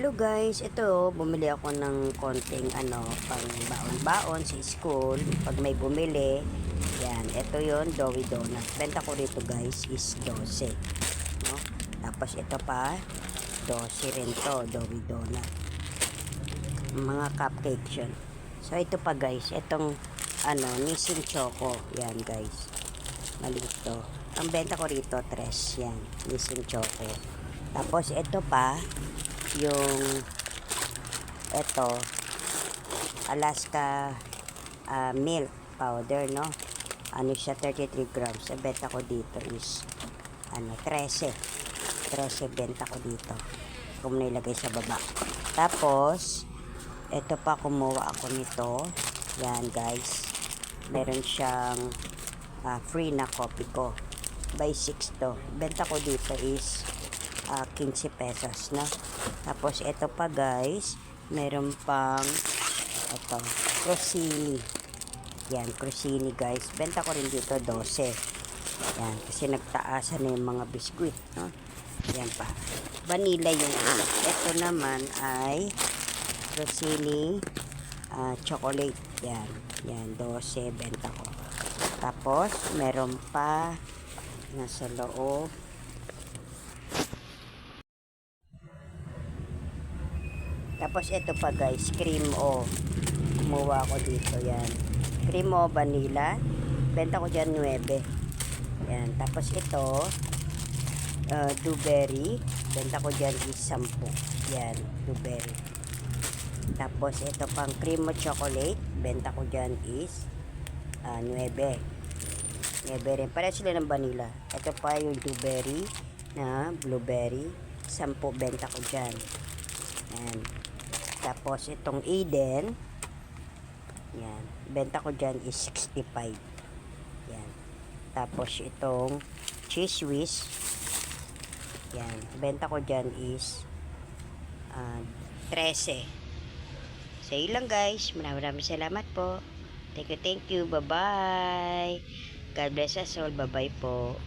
Hello guys, ito bumili ako ng konting ano, pang baon-baon sa school pag may bumili. Yan, ito yon doughy donut. Benta ko rito guys is 12. No? Tapos ito pa 12 rin to, doughy donut. Mga cupcakes yun. So ito pa guys, itong ano, Nissin Choco. Yan guys. Maliit to. Ang benta ko rito, tres. Yan, Nissin Choco. Tapos ito pa, yung ito Alaska ah, milk powder no? Ano siya? 33 grams. Ang benta ko dito is ano 13 13 benta ko dito. Kung nilagay sa baba. Tapos ito pa kumuha ako nito. Yan guys. Meron siyang ah, free na copy ko. By 6 to. Benta ko dito is ah, 15 pesos no? Tapos ito pa guys meron pang ito crostini yan crostini guys. Benta ko rin dito 12 yan kasi nagtaasan na yung mga biskuit no? Yan pa. Vanilla yung isa ito naman ay crostini ah, chocolate. Yan yan 12 benta ko. Tapos meron pa nasa loob Tapos ito pa guys, cream o. Kumuha ko dito yan. Cream o vanilla. Benta ko dyan 9. Yan. Tapos ito, uh, blueberry. Benta ko dyan is 10. Yan, blueberry. Tapos ito pang cream o chocolate. Benta ko dyan is uh, 9. 9 rin. Pare sila ng vanilla. Ito pa yung blueberry na blueberry. 10 benta ko dyan. Yan. Tapos itong Eden, yan, benta ko dyan is 65. Yan. Tapos itong Cheese Whiz, yan, benta ko dyan is ah, 13. So, yun lang guys. Maraming maraming salamat po. Thank you, thank you. Bye-bye. God bless us all. Bye-bye po.